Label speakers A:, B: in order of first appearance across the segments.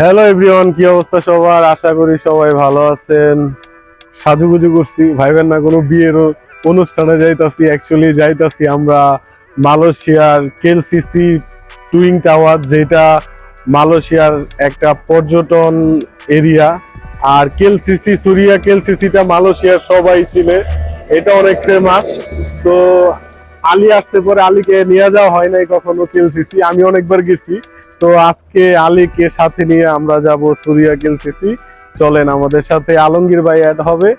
A: Hello everyone কি অবস্থা সবার? আশা করি সবাই ভালো আছেন। সাজুগুজু করছি, ভাইবেন না, কোনো বিয়ের অনুষ্ঠানে যাইতাছি অ্যাকচুয়ালি যাইতাছি আমরা মালয়েশিয়ার কেলসিসি টুইং টাওয়ার, যেটা মালয়েশিয়ার একটা পর্যটন এরিয়া। আর কেলসিসি, সুরিয়া কেলসিসিটা মালয়েশিয়ার সবাই চিনে। এটা অনেক ফেমাস তো আলী আসতে পরে আলীকে নিয়ে যাওয়া হয় নাই কখনো কেলসিসি, আমি অনেকবার গেছি। তো আজকে আলীকে সাথে নিয়ে আমরা যাব সুরিয়া কেলসিসি চলেন, আমাদের সাথে আলমগীর ভাই অ্যাড হবে।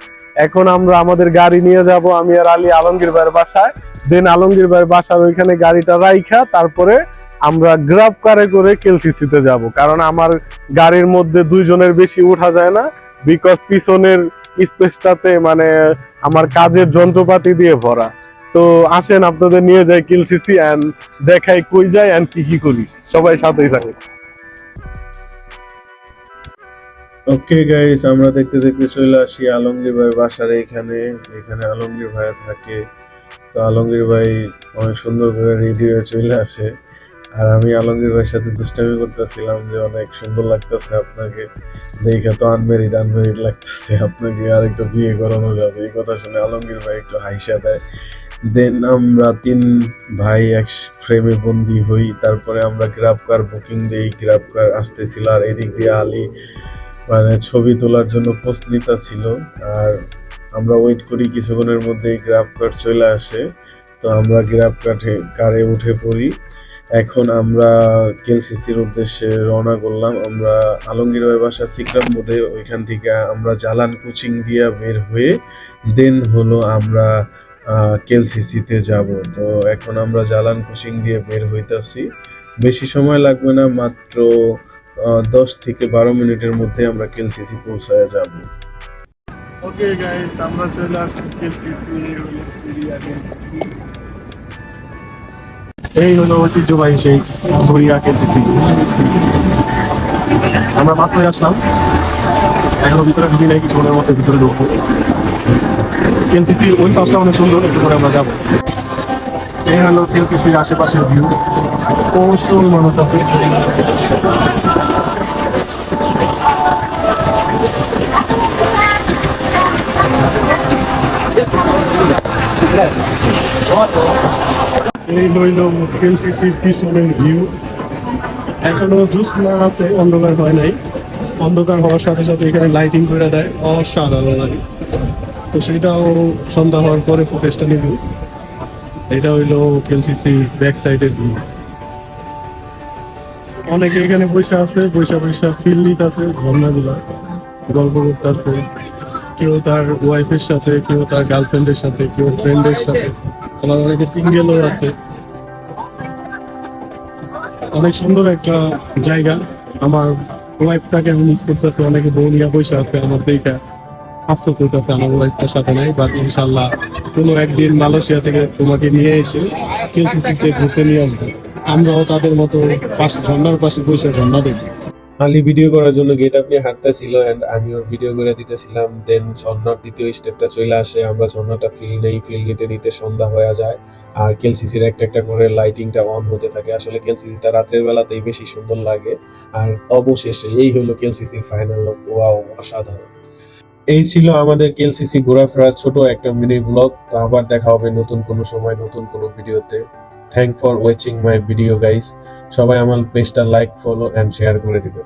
A: এখন আমরা আমাদের গাড়ি নিয়ে যাব, আমি আর আলী আলমগীর ভাইয়ের বাসায়। দেন আলমগীর ভাইয়ের বাসার ওইখানে গাড়িটা রাইখা, তারপরে আমরা গ্রাব কারে করে কেলসিসিতে যাব। কারণ আমার গাড়ির মধ্যে দুইজনের বেশি উঠা যায় না বিকজ পিছনের স্পেসটাতে মানে আমার কাজের যন্ত্রপাতি দিয়ে ভরা। তো আসেন, আপনাদের নিয়ে যাই কিলসিসি এন্ড দেখাই কই যাই এন্ড কি কি করি। সবাই সাথেই থাকে
B: ওকে গাইস আমরা দেখতে দেখতে চলে আসি আলমগীর ভাই বাসার এখানে। এখানে আলমগীর ভাই থাকে। তো আলমগীর ভাই অনেক সুন্দর করে রেডি হয়ে চলে আসে। আর আমি আলমগীর ভাইয়ের সাথে দুষ্টামি করতেছিলাম যে অনেক সুন্দর লাগতেছে আপনাকে। দেখে তো আনমেরিড আনমেরিড লাগতেছে আপনাকে। আর একটু বিয়ে করানো যাবে। এই কথা শুনে আলমগীর ভাই একটু হাইসা দেয়। দেন আমরা তিন ভাই এক ফ্রেমে বন্দি হই। তারপরে আমরা গ্রাফ কার বুকিং দিই। গ্রাফ কার আসতেছিল আর এদিক দিয়ে আলী মানে ছবি তোলার জন্য পোস্ট ছিল। আর আমরা ওয়েট করি কিছুক্ষণের মধ্যেই গ্রাফ কার্ড চলে আসে। তো আমরা গ্রাফ কার্ডে কারে উঠে পড়ি। এখন আমরা কেলসিসির উদ্দেশ্যে রওনা করলাম। আমরা আলমগীর বাসা সিকরাম বোধে ওইখান থেকে আমরা জালান কোচিং দিয়ে বের হয়ে দেন হলো আমরা কেলসিসিতে যাব। তো এখন আমরা জালান কোচিং দিয়ে বের হইতাছি। বেশি সময় লাগবে না, মাত্র দশ থেকে বারো মিনিটের মধ্যে আমরা কেলসিসি পৌঁছায় যাব।
A: ওকে গাইস আমরা চলে আসছি কেলসিসি। এই হলো ঐতিহ্যবাহী সেই সুরিয়া কেলসিসি। আমরা মাত্রই আসলাম। এখনও ভিতরে ঢুকি নাই, কিছুক্ষণের মধ্যে ভিতরে ঢুকবো। কেলসিসির ওই পাশটা অনেক সুন্দর, একটু করে আমরা যাব। এই হলো কেলসিসির আশেপাশের ভিউ প্রচুর মানুষ আছে। এই হইল কেলসিসির পিছনের ভিউ এখনও জ্যোৎস্না আছে, অন্ধকার হয় নাই। অন্ধকার হওয়ার সাথে সাথে এখানে লাইটিং করে দেয়। অসাধারণ লাগে। তো সেটাও সন্ধ্যা হওয়ার পরে ফুটেজটা নিব। এটা হইল কেলসিসি ব্যাক সাইডের ভিউ অনেকে এখানে বসে আছে বৈশা বৈশা ফিল নিতেছে ঝর্ণাগুলা গল্প করতেছে। কেউ তার ওয়াইফের সাথে, কেউ তার গার্লফ্রেন্ডের সাথে, কেউ ফ্রেন্ডের সাথে। আবার অনেকে সিঙ্গেলও আছে। অনেক সুন্দর একটা জায়গা। আমার ওয়াইফটাকে আমি মিস করতেছি। অনেকে বউ নিয়ে বসে আছে আমার দেখা আফসোস হইতেছে আমার ওয়াইফটার সাথে নাই বাট ইনশাল্লাহ কোনো একদিন মালয়েশিয়া থেকে তোমাকে নিয়ে এসে কেসিসিতে ঘুরতে নিয়ে আসব। আমরাও তাদের মতো পাশ, ঝর্ণার পাশে বসে ঝর্ণা দেখি
B: আলী ভিডিও করার জন্য গেট আপনি হাঁটতেছিল এন্ড আমি ওর ভিডিও করে দিতেছিলাম দেন ঝর্ণার দ্বিতীয় স্টেপটা চলে আসে, আমরা ঝর্ণাটা ফিল নেই ফিল নিতে নিতে সন্ধ্যা হয়ে যায়, আর কেলসিসির একটা একটা করে লাইটিংটা অন হতে থাকে। আসলে কেলসিসিটা রাতের বেলাতেই বেশি সুন্দর লাগে, আর অবশেষে এই হলো কেলসিসির ফাইনাল ওয়াও অসাধারণ। এই ছিল আমাদের কেলসিসি ঘোরাফেরার ছোট একটা মিনি ব্লগ তো আবার দেখা হবে নতুন কোনো সময়, নতুন কোনো ভিডিওতে। Thank for watching my video guys সবাই আমার পেজটা লাইক ফলো এন্ড শেয়ার করে দিবেন।